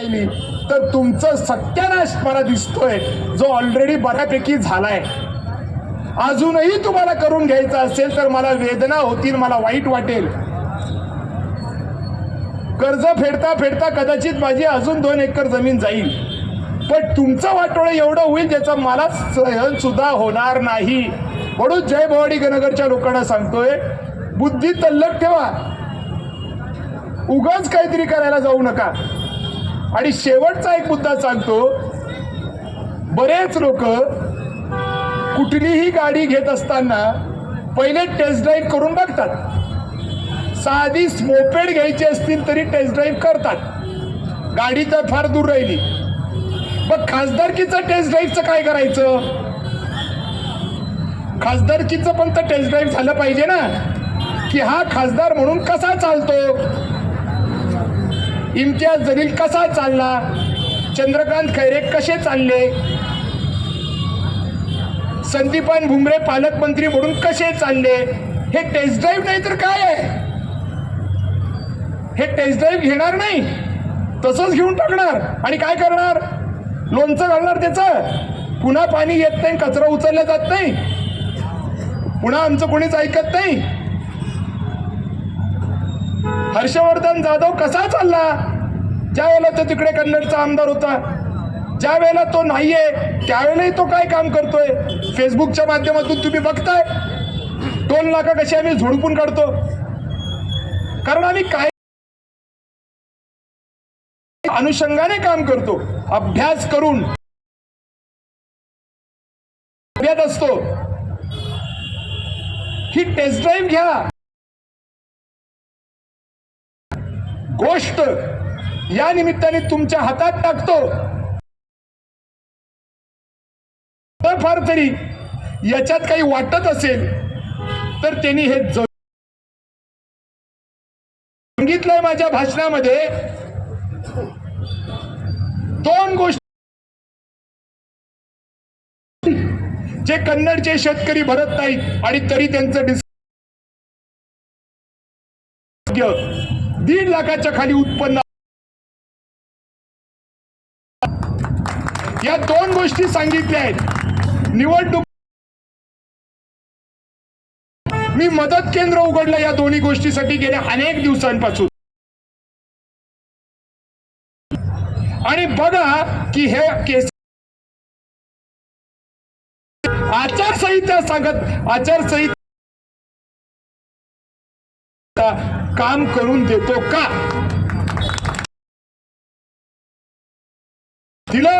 तर तुमचं सत्यानाश मला दिसतोय जो ऑलरेडी बऱ्यापैकी झालाय. अजूनही तुम्हाला करून घ्यायचं असेल तर मला वेदना होतील मला वाईट वाटेल. कर्ज फेडता फेडता कदाचित माझी अजून दोन एकर जमीन जाईल. पण तुमचं वाटोळं एवढं होईल ज्याचा मला सहन सुद्धा होणार नाही. म्हणून जय भवानी गणगरच्या लोकांना सांगतोय बुद्धी तल्लक ठेवा. उगाच काहीतरी करायला जाऊ नका. आणि शेवटचा एक मुद्दा सांगतो. बरेच लोक कुठलीही गाडी घेत असताना पहिले टेस्ट ड्राईव्ह करून बघतात. साधी स्मोपेड घ्यायची असतील तरी टेस्ट ड्राईव्ह करतात. गाडी तर फार दूर राहिली. मग खासदारकीचं टेस्ट ड्राईव्हचं काय करायचं? खासदारकीचं पण तर टेस्ट ड्राईव्ह झालं पाहिजे ना. की हा खासदार म्हणून कसा चालतो? इम्तियाज जलील कसा चालला? चंद्रकांत खैरे कसे चालले? संदीपान भुमरे पालकमंत्री म्हणून कसे चालले? हे टेस्ट ड्राईव्ह नाही तर काय आहे? हे टेस्ट ड्राईव्ह घेणार नाही. तसंच घेऊन टाकणार. आणि काय करणार? लोणचं घालणार त्याचं. पुन्हा पाणी येत नाही कचरा उचलला जात नाही. पुन्हा आमचं कोणीच ऐकत नाही. हर्षवर्धन जाधव कसा चालला? ज्या वेळेला तो तिकडे कन्नडचा आमदार होता ज्या वेळेला तो नाहीये त्यावेळेलाही तो काय काम करतोय? फेसबुकच्या माध्यमातून तुम्ही बघताय? दोन लाखा कशी आम्ही झोडपून काढतो. कारण आम्ही काय अनुषंगाने काम करतो अभ्यास करून असतो. ही टेस्ट ड्राईव्ह घ्या. गोष्ट या निमित्ताने तुमच्या हातात टाकतो. तर फार तरी याच्यात काही वाटत असेल तर त्यांनी हे सांगितलंय माझ्या भाषणामध्ये. दोन गोष्टी. जे कन्नडचे शेतकरी भरत नाहीत आणि तरी त्यांचं डिस दीड लाखाच्या खाली उत्पन्न या दोन गोष्टी सांगितल्या आहेत. निवडणूक मी मदत केंद्र उघडलं या दोन्ही गोष्टीसाठी गेल्या अनेक दिवसांपासून. आणि बघा की हे केस आचारसंहिता सांगत आचारसंहिता काम करून देतो का? तिला